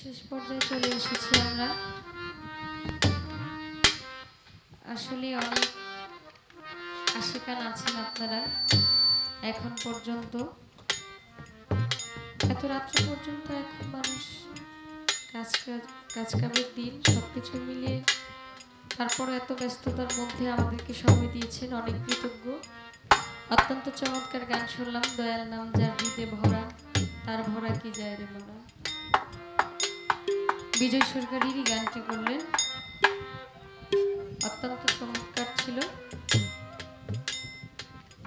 শেষ পর্যায়ে চলে এসেছি আমরা। আসলে অনেক আশিকান আছেন আপনারা, এখন পর্যন্ত। এত রাত্র পর্যন্ত এখন মানুষ কাজ কাজ কামের দিন সব কিছু মিলিয়ে তারপর এত ব্যস্ততার মধ্যে আমাদেরকে সময় দিয়েছেন অনেক কৃতজ্ঞ। অত্যন্ত চমৎকার গান শুনলাম, দয়াল নাম যার হৃদে ভরা, তার ভরা কি যায় রে মরা বিজয় সরকারেরই গানটি করলেন। অত্যন্ত চমৎকার ছিল।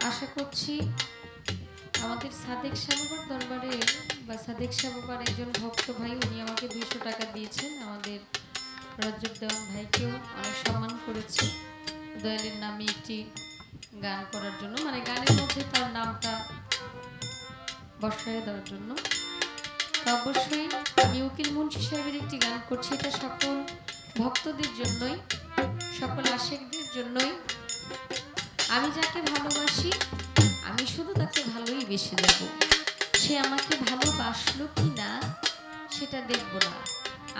আশা করছি আমাদের সাদেক সাহেবের দরবারে বা সাদেক সাহেবার একজন ভক্ত ভাই, উনি আমাকে দুইশো টাকা দিয়েছেন। আমাদের রজব দেওয়ান ভাইকেও অনেক সম্মান করেছে দয়ালের নামে একটি গান করার জন্য। মানে গানের মধ্যে তার নামটা বসায় দেওয়ার জন্য। অবশ্যই আমি উকিল মুন্সি সাহেবের একটি গান করছি। এটা সকল ভক্তদের জন্যই, সকল আশেকদের জন্যই। আমি যাকে ভালোবাসি, আমি শুধু তাকে ভালোই বেসে যাব সে আমাকে ভালোবাসলো কি না, সেটা দেখব না।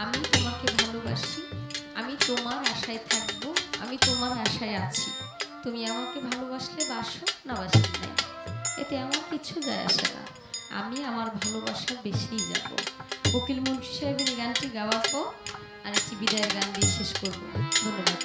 আমি তোমাকে ভালোবাসি, আমি তোমার আশায় থাকব, আমি তোমার আশায় আছি। তুমি আমাকে ভালোবাসলে বাসো না নাই। এতে আমার কিছু যায় আসে না। আমি আমার ভালোবাসা বেশিই যাব। উকিল মুন্সি সাহেবের গানটি গাওয়ার পর আরেকটি বিদায়ের গান দিয়ে শেষ করব। ধন্যবাদ।